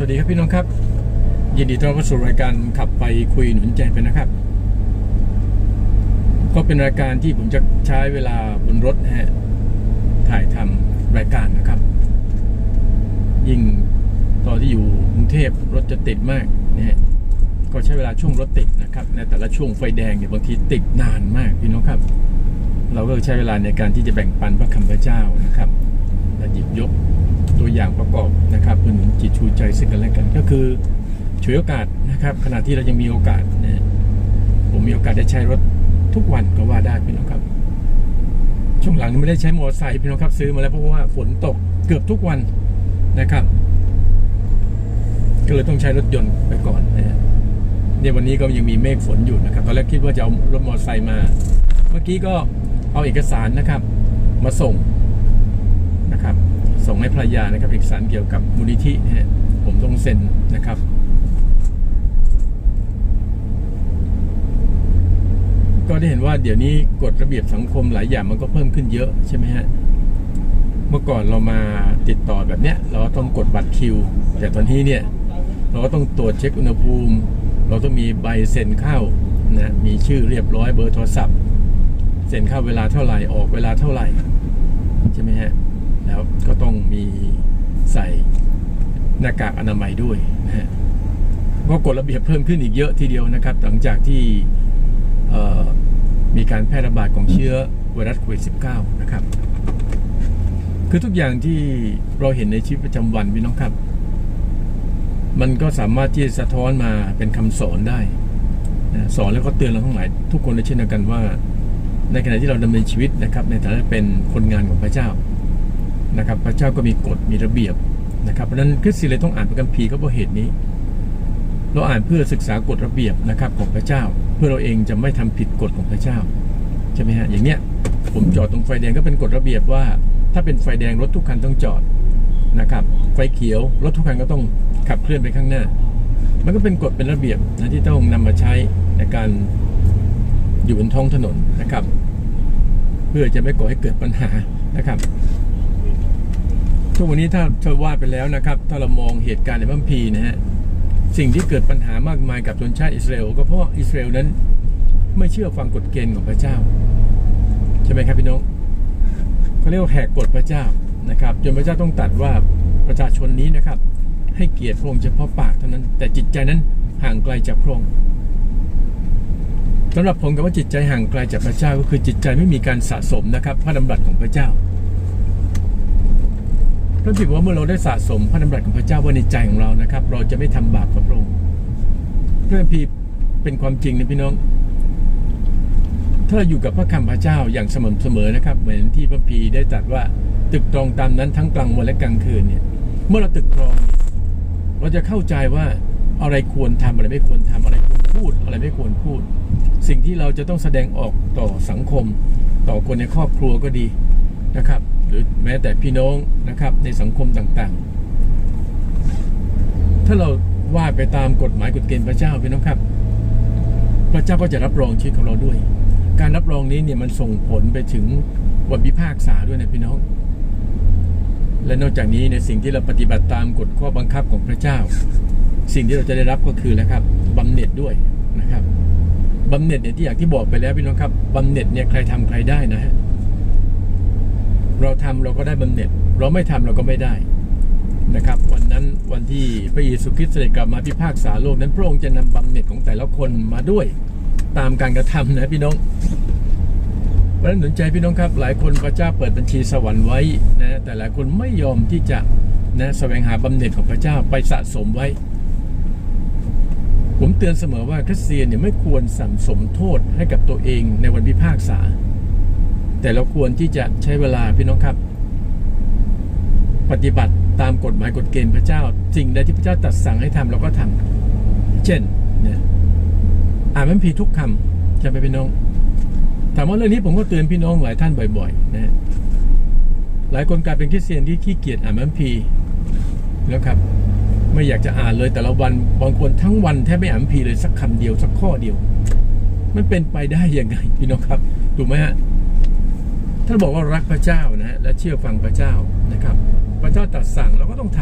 สวัสดีครับพี่น้องครับ ยินดีต้อนรับสู่รายการขับไปคุยหนุนใจไปนะครับ ก็เป็นรายการที่ผมจะใช้เวลาบนรถฮะถ่ายทำรายการนะครับ ยิ่งตอนที่อยู่กรุงเทพรถจะติดมากนะฮะก็ใช้เวลาช่วงรถติดนะครับ ในแต่ละช่วงไฟแดงเนี่ยบางทีติดนานมากพี่น้องครับ เราก็ใช้เวลาในการที่จะแบ่งปันพระคำพระเจ้านะครับและหยิบยก ตัวอย่างประกอบนะครับเพื่อหนุนจิตชูใจซึ่งกันและกัน ก็คือฉวยโอกาสนะครับ ขณะที่เรายังมีโอกาสนะผมมีโอกาสได้ใช้รถทุกวันก็ว่าได้พี่น้องครับ ช่วงหลังนี้ไม่ได้ใช้มอเตอร์ไซค์พี่น้องครับซื้อมาแล้วเพราะว่าฝนตกเกือบทุกวันนะครับ ก็เลยต้องใช้รถยนต์ไปก่อนนะฮะเนี่ยวันนี้ก็ยังมีเมฆฝนอยู่นะครับ ตอนแรกคิดว่าจะเอารถมอเตอร์ไซค์มา เมื่อกี้ก็เอาเอกสารนะครับ มาส่ง ส่งให้ภรรยานะครับเอกสารเกี่ยวกับมูลนิธิผมต้องเซ็นนะครับก็ได้เห็นว่าเดี๋ยวนี้กฎระเบียบสังคมหลายอย่างมันก็เพิ่มขึ้นเยอะใช่ไหมฮะ เมื่อก่อนเรามาติดต่อแบบเนี้ย เราก็ต้องกดบัตรคิว แต่ตอนนี้เนี่ย เราก็ต้องตรวจเช็คอุณหภูมิ เราต้องมีใบเซ็นเข้านะมีชื่อเรียบร้อยเบอร์โทรศัพท์ เซ็นเข้าเวลาเท่าไหร่ออกเวลาเท่าไหร่ ใช่ไหมฮะ แล้วก็ต้องมีใส่หน้ากากอนามัยด้วยนะฮะก็กฎระเบียบเพิ่มขึ้นอีกเยอะทีเดียวนะครับ หลังจากที่มีการแพร่ระบาดของเชื้อไวรัสโควิด -19 นะครับ คือทุกอย่างที่เราเห็นในชีวิตประจำวันพี่น้องครับ มันก็สามารถที่จะสะท้อนมาเป็นคำสอนได้นะสอนแล้วก็เตือนเราทั้งหลาย ทุกคนเลยเช่นเดียวกันว่า ในขณะที่เราดำเนินชีวิตนะครับ ในฐานะเป็นคนงานของพระเจ้า นะครับ พระเจ้าก็มีกฎมีระเบียบนะครับเพราะนั้นคริสเตียนเลยต้องอ่านพระคัมภีร์ก็เพราะเหตุนี้ เราอ่านเพื่อศึกษากฎระเบียบนะครับของพระเจ้า เพื่อเราเองจะไม่ทำผิดกฎของพระเจ้าใช่ไหมฮะอย่างเนี้ยผมจอดตรงไฟแดงก็เป็นกฎระเบียบว่า ถ้าเป็นไฟแดงรถทุกคันต้องจอดนะครับ ไฟเขียวรถทุกคันก็ต้องขับเคลื่อนไปข้างหน้า มันก็เป็นกฎเป็นระเบียบนะที่ต้องนำมาใช้ในการอยู่บนท้องถนนนะครับ เพื่อจะไม่ก่อให้เกิดปัญหานะครับ ทุกวันนี้ถ้าเธอว่าไปแล้วนะครับ ถ้าเรามองเหตุการณ์ในพัมภีนะฮะ สิ่งที่เกิดปัญหามากมายกับชนชาติอิสราเอลก็เพราะอิสราเอลนั้น ไม่เชื่อฟังกฎเกณฑ์ของพระเจ้า ใช่ไหมครับพี่น้องเขาเรียกว่าแหกกฎพระเจ้านะครับ จนพระเจ้าต้องตัดว่าประชาชนนี้นะครับ ให้เกียรติพระองค์เฉพาะปากเท่านั้น แต่จิตใจนั้นห่างไกลจากพระองค์สำหรับผมกับว่าจิตใจห่างไกลจากพระเจ้าก็คือจิตใจไม่มีการสะสมนะครับ พระดำรัสของพระเจ้า พระบิดว่าเมื่อเราได้สะสมพระดำรัสของพระเจ้าไว้ในใจของเรานะครับ เราจะไม่ทำบาปกับพระองค์พระคัมภีร์เป็นความจริงนะพี่น้อง ถ้าเราอยู่กับพระคำพระเจ้าอย่างสม่ำเสมอนะครับ เหมือนที่พระพีได้ตรัสว่าตึกตรองตามนั้นทั้งกลางวันและกลางคืนเนี่ย เมื่อเราตึกตรองเนี่ยเราจะเข้าใจว่าอะไรควรทำอะไรไม่ควรทำอะไรควรพูด อะไรไม่ควรพูด สิ่งที่เราจะต้องแสดงออกต่อสังคม ต่อคนในครอบครัวก็ดี นะครับ หรือแม้แต่พี่น้องนะครับในสังคมต่างๆ ถ้าเราว่าไปตามกฎหมายกฎเกณฑ์พระเจ้าพี่น้องครับ พระเจ้าก็จะรับรองชีวิตของเราด้วย การรับรองนี้เนี่ยมันส่งผลไปถึงวันพิพากษาด้วยนะพี่น้อง และนอกจากนี้ในสิ่งที่เราปฏิบัติตามกฎข้อบังคับของพระเจ้า สิ่งที่เราจะได้รับก็คือนะครับบำเหน็จด้วยนะครับบำเหน็จเนี่ยที่อย่างที่บอกไปแล้วพี่น้องครับบำเหน็จเนี่ยใครทำใครได้นะฮะ เราทำเราก็ได้บำเหน็จ เราไม่ทำเราก็ไม่ได้นะครับ วันนั้นวันที่พระเยซูคริสต์เสด็จกลับมาพิพากษาโลกนั้นพระองค์จะนำบำเหน็จของแต่ละคนมาด้วยตามการกระทำนะพี่น้องเพราะฉนั้นหนุนใจพี่น้องครับ หลายคนพระเจ้าเปิดบัญชีสวรรค์ไว้นะแต่หลายคนไม่ยอมที่จะนะแสวงหาบำเหน็จของพระเจ้าไปสะสมไว้ ผมเตือนเสมอว่าคริสเตียนเนี่ยไม่ควรสั่งสมโทษให้กับตัวเองในวันพิพากษา แต่เราควรที่จะใช้เวลาพี่น้องครับ ปฏิบัติตามกฎหมายกฎเกณฑ์พระเจ้าสิ่งใดที่พระเจ้าตัดสั่งให้ทำเราก็ทำเช่นเนี่ยอ่านพระคัมภีร์ทุกคำใช่ไหมพี่น้อง ถามว่าเรื่องนี้ผมก็เตือนพี่น้องหลายท่านบ่อยๆนะหลายคนกลายเป็นคริสเตียนที่ขี้เกียจอ่านพระคัมภีร์แล้วครับ ไม่อยากจะอ่านเลยแต่ละวันบางคนทั้งวันแทบไม่อ่านพีเลยสักคำเดียวสักข้อเดียว มันเป็นไปได้ยังไงพี่น้องครับถูกไหมฮะ ถ้าบอกว่ารักพระเจ้านะฮะและเชื่อฟังพระเจ้านะครับ พระเจ้าตัดสั่งเราก็ต้องท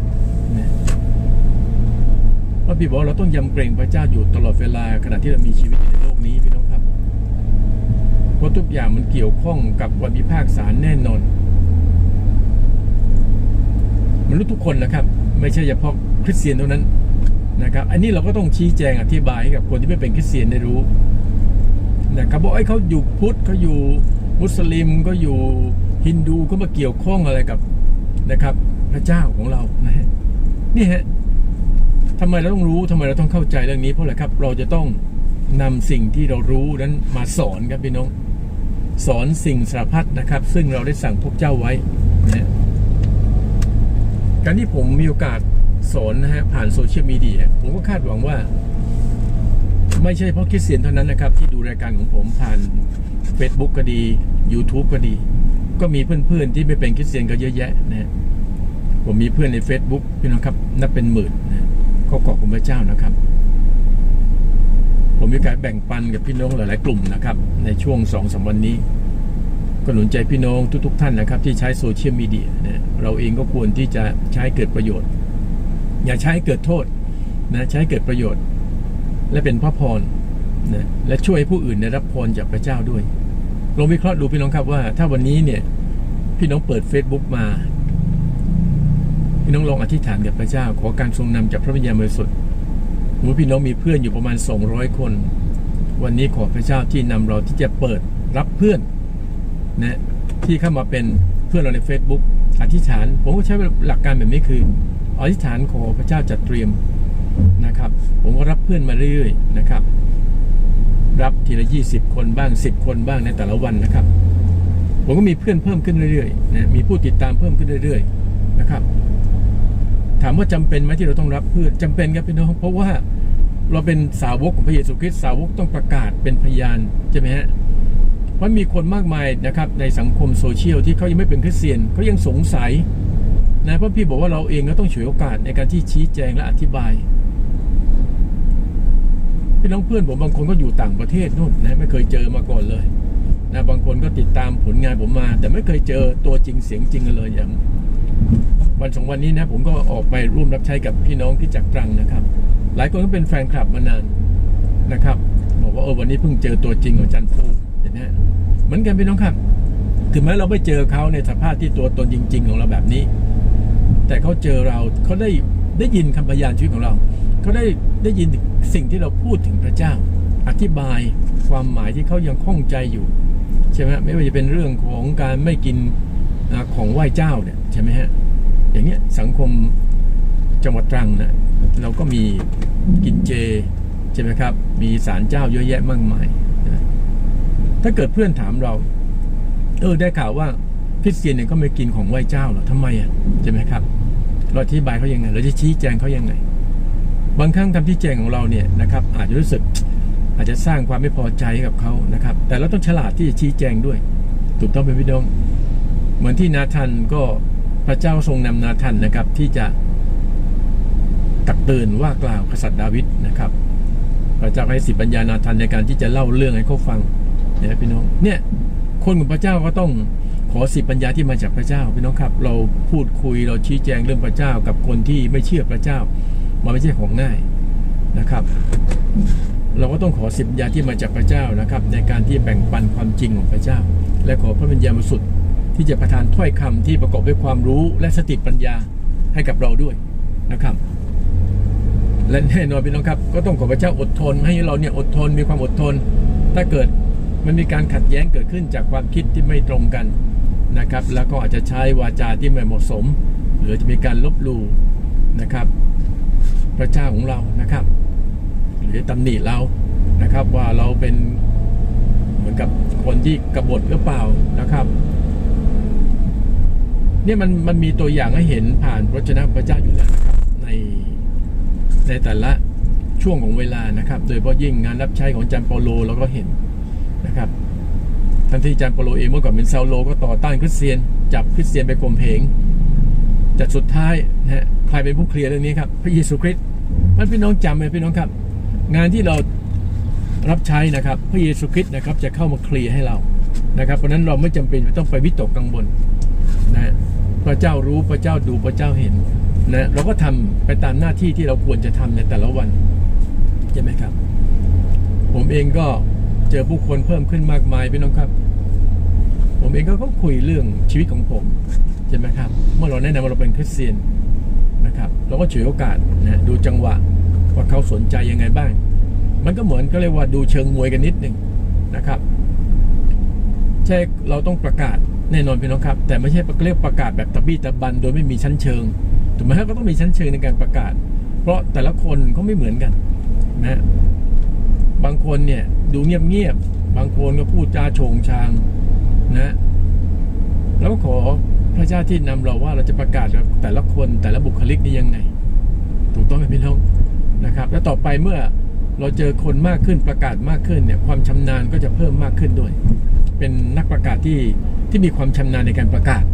ำนะระพี่บอกเราต้องยำเกรงพระเจ้าอยู่ตลอดเวลาขณะที่เรามีชีวิตอยู่ในโลกนี้พี่น้องครับเพราะทุกอย่างมันเกี่ยวข้องกับวันพิพากษาแน่นอนมนุษย์ทุกคนนะครับ ไม่ใช่เฉพาะคริสเตียนเท่านั้นนะครับ อันนี้เราก็ต้องชี้แจงอธิบายให้กับคนที่ไม่เป็นคริสเตียนได้รู้นะครับบอกไอ้เขาอยู่พุทธเขาอยู่ มุสลิมก็อยู่ฮินดูก็มาเกี่ยวข้องอะไรกับนะครับพระเจ้าของเรานะฮะนี่ฮะทำไมเราต้องรู้ทำไมเราต้องเข้าใจเรื่องนี้เพราะอะไรครับ เราจะต้องนำสิ่งที่เรารู้นั้นมาสอนครับพี่น้อง สอนสิ่งสารพัดนะครับ ซึ่งเราได้สั่งพวกเจ้าไว้นะการที่ผมมีโอกาสสอนนะฮะผ่านโซเชียลมีเดียผมก็คาดหวังว่า ไม่ใช่เพราะคริสเตียนเท่านั้นนะครับ ที่ดูรายการของผมผ่าน Facebook ก็ดี YouTube ก็ดี ก็มีเพื่อนๆที่ไม่เป็นคริสเตียนก็เยอะแยะนะฮะผมมีเพื่อนใน Facebook พี่น้องครับนับเป็นหมื่นนะก็ขอบคุณพระเจ้านะครับ ผมมีการแบ่งปันกับพี่น้องหลายๆ กลุ่มนะครับ ในช่วงสองสามวันนี้ ก็หนุนใจพี่น้องทุก ๆ ท่านนะครับ ที่ใช้โซเชียลมีเดียนะเราเองก็ควรที่จะใช้เกิดประโยชน์ อย่าใช้เกิดโทษนะใช้เกิดประโยชน์ และเป็นพระพรนะและช่วยผู้อื่นได้รับพรจากพระเจ้าด้วย ลองวิเคราะห์ดูพี่น้องครับว่า ถ้าวันนี้เนี่ย พี่น้องเปิด Facebook มา พี่น้องลองอธิษฐานกับพระเจ้า ขอการทรงนำจากพระวิญญาณบริสุทธิ์สมมติพี่น้องมีเพื่อนอยู่ประมาณ 200 คน วันนี้ขอพระเจ้าที่นำเราที่จะเปิดรับเพื่อนนะที่เข้ามาเป็นเพื่อนเราใน Facebook อธิษฐาน ผมก็ใช้หลักการแบบนี้คืออธิษฐานขอพระเจ้าจัดเตรียมนะครับ ผมก็รับเพื่อนมาเรื่อยๆนะครับ รับทีละ 20 คนบ้าง 10 คนบ้างในแต่ละวันนะครับ ผมก็มีเพื่อนเพิ่มขึ้นเรื่อยๆนะมีผู้ติดตามเพิ่มขึ้นเรื่อย ๆ นะครับ ถามว่าจำเป็นไหมที่เราต้องรับเพื่อนจำเป็นครับพี่น้องเพราะว่าเราเป็นสาวกของพระเยซูคริสต์สาวกต้องประกาศเป็นพยานใช่ไหมฮะเพราะมีคนมากมายนะครับในสังคมโซเชียลที่เขายังไม่เป็นคริสเตียนเขายังสงสัยนะเพราะพี่บอกว่าเราเองก็ต้องฉวยโอกาสในการที่ชี้แจงและอธิบาย พี่น้องเพื่อนผมบางคนก็อยู่ต่างประเทศนู่นนะไม่เคยเจอมาก่อนเลยนะบางคนก็ติดตามผลงานผมมา แต่ไม่เคยเจอตัวจริงเสียงจริงกันเลยอย่าง วันสองวันนี้นะผมก็ออกไปร่วมรับใช้กับพี่น้องที่จากตรังนะครับ หลายคนก็เป็นแฟนคลับมานานนะครับ บอกว่าเออวันนี้เพิ่งเจอตัวจริงของจันฟูเห็นไหมเหมือนกันพี่น้องครับถึงแม้เราไม่เจอเขาในสภาพที่ตัวตนจริง ๆ ของเราแบบนี้ แต่เขาเจอเราเขาได้ได้ยินคำพยานชีวิตของเราเขาได้ได้ยิน สิ่งที่เราพูดถึงพระเจ้า อธิบายความหมายที่เขายังข้องใจอยู่ใช่ไหมไม่ว่าจะเป็นเรื่องของการไม่กินของไหว้เจ้าเนี่ยใช่ไหมฮะอย่างเนี้ยสังคมจังหวัดตรังนะเราก็มีกินเจใช่ไหมครับ มีศาลเจ้าเยอะแยะมากมายนะถ้าเกิดเพื่อนถามเรา เออได้ข่าวว่าคริสเตียนเนี่ยก็ไม่กินของไหว้เจ้าหรอทำไมอะใช่ไหมครับ เราอธิบายเขายังไง เราจะชี้แจงเขายังไง บางครั้งคำชี้แจงของเราเนี่ยนะครับอาจจะรู้สึกอาจจะสร้างความไม่พอใจให้กับเขานะครับ แต่เราต้องฉลาดที่จะชี้แจงด้วย ถูกต้องเป็นพี่น้อง เหมือนที่นาธันก็พระเจ้าทรงนำนาธันนะครับที่จะตักเตือนว่ากล่าวกษัตริย์ดาวิดนะครับ พระเจ้าให้สิทธิปัญญานาธันในการที่จะเล่าเรื่องให้เขาฟังเนี่ยพี่น้องเนี่ยคนของพระเจ้าก็ต้องขอสิทธิปัญญาที่มาจากพระเจ้าพี่น้องครับ เราพูดคุยเราชี้แจงเรื่องพระเจ้ากับคนที่ไม่เชื่อพระเจ้า มันไม่ใช่ของง่ายนะครับ เราก็ต้องขอสิทธิปัญญาที่มาจากพระเจ้านะครับ ในการที่แบ่งปันความจริงของพระเจ้า และขอพระวิญญาณบริสุทธิ์ที่จะประทานถ้อยคำที่ประกอบด้วยความรู้และสติปัญญาให้กับเราด้วยนะครับ และแน่นอนพี่น้องครับ ก็ต้องขอพระเจ้าอดทน ให้เราเนี่ยอดทนมีความอดทน ถ้าเกิดมันมีการขัดแย้งเกิดขึ้นจากความคิดที่ไม่ตรงกันนะครับ แล้วก็อาจจะใช้วาจาที่ไม่เหมาะสม หรือจะมีการลบลู่นะครับ พระเจ้าของเรานะครับ หรือตำหนิเรานะครับ ว่าเราเป็นเหมือนกับคนที่กบฏหรือเปล่านะครับ เนี่ยมันมันมีตัวอย่างให้เห็นผ่านพระเจ้าพระเจ้าอยู่แล้วนะครับ ในในแต่ละช่วงของเวลานะครับ โดยเฉพาะยิ่งงานรับใช้ของจารย์เปโลเราก็เห็นนะครับทันที่จารย์เปโลเองเมื่อก่อนเป็นเซาโลก็ต่อต้านคริสเตียน จับคริสเตียนไปข่มเหง แต่สุดท้ายนะฮะใครเป็นผู้เคลียร์เรื่องนี้ครับ พระเยซูคริสต์มันพี่น้องจำไหมพี่น้องครับ งานที่เรารับใช้นะครับ พระเยซูคริสต์นะครับ จะเข้ามาเคลียร์ให้เรานะครับ เพราะนั้นเราไม่จำเป็นต้องไปวิตกกังวลนะฮะพระเจ้ารู้พระเจ้าดูพระเจ้าเห็นนะเราก็ทำไปตามหน้าที่ที่เราควรจะทำในแต่ละวันใช่ไหมครับ ผมเองก็เจอผู้คนเพิ่มขึ้นมากมายพี่น้องครับ ผมเองก็คุยเรื่องชีวิตของผมใช่ไหมครับ เมื่อเราแนะนำว่าเราเป็นคริสเตียนนะครับเราก็ฉวยโอกาสนะดูจังหวะว่าเขาสนใจยังไงบ้าง มันก็เหมือนก็เรียกว่าดูเชิงมวยกันนิดหนึ่งนะครับใช่เราต้องประกาศแน่นอนพี่น้องครับ แต่ไม่ใช่เรียกประกาศแบบตะบี้ตะบัน โดยไม่มีชั้นเชิงถูกไหมครับก็ต้องมีชั้นเชิงในการประกาศ เพราะแต่ละคนก็ไม่เหมือนกันนะฮะบางคนเนี่ยดูเงียบๆบางคนก็พูดจาโฉงชาง นะแล้วก็ขอพระเจ้าที่นำเราว่าเราจะประกาศกับแต่ละคนแต่ละบุคลิกนี้ยังไง ถูกต้องไหมพี่น้องนะครับ แล้วต่อไปเมื่อเราเจอคนมากขึ้นประกาศมากขึ้นเนี่ยความชำนาญก็จะเพิ่มมากขึ้นด้วย เป็นนักประกาศที่ที่มีความชำนาญในการประกาศ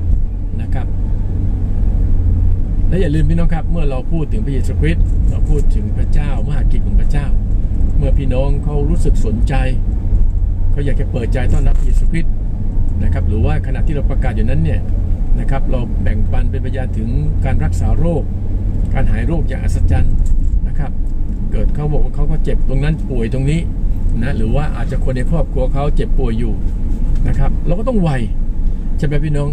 นะครับ และอย่าลืมพี่น้องครับ เมื่อเราพูดถึงพระเยซูคริสต์เราพูดถึงพระเจ้ามหากิจของพระเจ้า เมื่อพี่น้องเขารู้สึกสนใจเขาอยากจะเปิดใจต้อนรับพระเยซูคริสต์ นะครับหรือว่าขณะที่เราประกาศอยู่นั้นเนี่ยนะครับเราแบ่งปันเป็นพยานถึงการรักษาโรค การหายโรคอย่างอัศจรรย์นะครับ เกิดเขาบอกว่าเขาก็เจ็บตรงนั้นป่วยตรงนี้นะหรือว่าอาจจะคนในครอบครัวเขาเจ็บป่วยอยู่นะครับ เราก็ต้องไวใช่ไหมพี่น้อง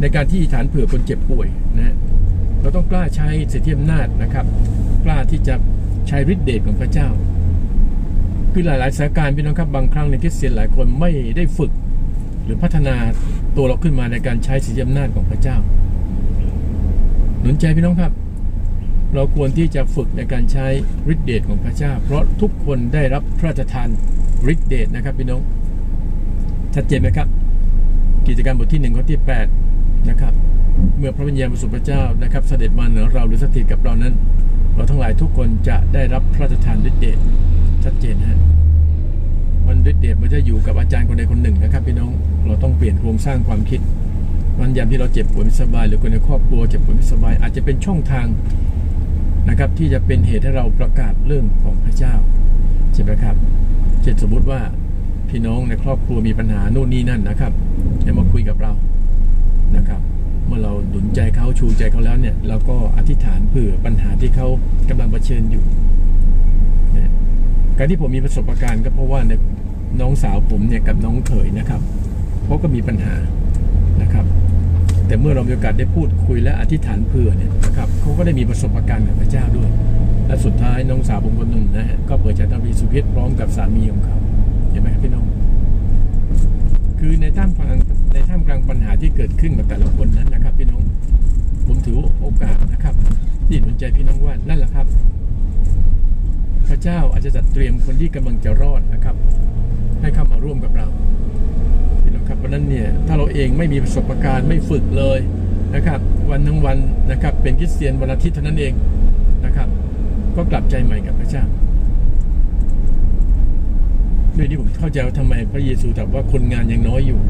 ในการที่ฐานเผื่อคนเจ็บป่วยนะเราต้องกล้าใช้สิทธิอำนาจนะครับ กล้าที่จะใช้ฤทธิเดชของพระเจ้า คือหลาย ๆ สถานการณ์พี่น้องครับบางครั้งในคริสเตียนหลายคนไม่ได้ฝึก รือพัฒนาตัวเราขึ้นมาในการใช้สิทธิอำนาจของพระเจ้า หนุนใจพี่น้องครับ เราควรที่จะฝึกในการใช้ฤทธิเดชของพระเจ้า เพราะทุกคนได้รับพระราชทานฤทธิเดชนะครับพี่น้องชัดเจนไหมครับ กิจการบทที่หนึ่งข้อที่ 8 นะครับ เมื่อพระวิญญาณบริสุทธิ์พระเจ้านะครับ เสด็จมาเหนือเราหรือสถิตกับเรานั้น เราทั้งหลายทุกคนจะได้รับพระราชทานฤทธิเดชชัดเจนฮะ วันฤทธิเดชมันจะอยู่กับอาจารย์คนใดคนหนึ่งนะครับพี่น้องเราต้องเปลี่ยนโครงสร้างความคิดวันยามที่เราเจ็บป่วยไม่สบาย หรือคนในครอบครัวเจ็บป่วยไม่สบาย อาจจะเป็นช่องทางนะครับที่จะเป็นเหตุให้เราประกาศเรื่องของพระเจ้าใช่ไหมครับเช่นสมมุติว่าพี่น้องในครอบครัวมีปัญหาโน่นนี่นั่นนะครับจะมาคุยกับเรานะครับเมื่อเราหนุนใจเขาชูใจเขาแล้วเนี่ยเราก็อธิษฐานเผื่อปัญหาที่เขากำลังเผชิญอยู่นะ การที่ผมมีประสบการณ์ก็เพราะว่าในน้องสาวผมเนี่ยกับน้องเขยนะครับเขาก็มีปัญหานะครับ แต่เมื่อเรามีโอกาสได้พูดคุยและอธิษฐานเผื่อเนี่ยนะครับเขาก็ได้มีประสบการณ์กับพระเจ้าด้วย และสุดท้ายน้องสาวผมคนหนึ่งนะฮะก็เปิดใจทำพิสุพิษพร้อมกับสามีของเขาเห็นไหมครับพี่น้อง คือในท่ามกลางในท่ามกลางปัญหาที่เกิดขึ้นกับแต่ละคนนั้นนะครับ พี่น้องผมถือโอกาสนะครับ ที่หนุนใจพี่น้องว่านั่นแหละครับ พระเจ้าอาจจะจัดเตรียมคนที่กำลังจะรอดนะครับ ให้เข้ามาร่วมกับเราพี่น้องครับเพราะฉะนั้นเนี่ยถ้าเราเองไม่มีประสบการณ์ไม่ฝึกเลยนะครับ วันทั้งวันนะครับ เป็นคริสเตียนวันอาทิตย์เท่านั้นเองนะครับ ก็กลับใจใหม่กับพระเจ้าด้วยที่ผมเข้าใจว่าทำไมพระเยซูตรัสว่าคนงานยังน้อยอยู่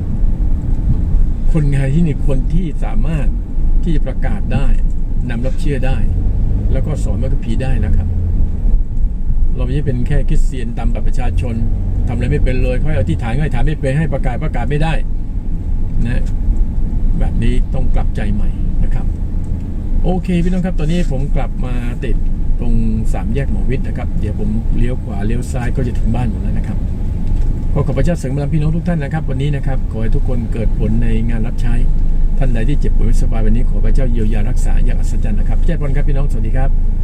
คนงานที่นี่คนที่สามารถที่จะประกาศได้นำรับเชื่อได้ แล้วก็สอนมรรคผีได้นะครับ เราไม่ใช่เป็นแค่คริสเตียนตามบัตรประชาชนทำอะไรไม่เป็นเลยค่อยอธิษฐานค่อยถามไม่เป็นให้ประกาศประกาศไม่ได้นะแบบนี้ต้องกลับใจใหม่นะครับ โอเคพี่น้องครับตอนนี้ผมกลับมาติดตรงสามแยกหมอวิทย์นะครับ เดี๋ยวผมเลี้ยวขวาเลี้ยวซ้ายก็จะถึงบ้านอยู่แล้วนะครับขอขอบพระเจ้าเสริมบารมีพี่น้องทุกท่านนะครับ วันนี้นะครับขอให้ทุกคนเกิดผลในงานรับใช้ท่านใดที่เจ็บป่วยไม่สบายวันนี้ขอพระเจ้าเยียวยารักษาอย่างอัศจรรย์นะครับเจ้าพรครับพี่น้องสวัสดีครับ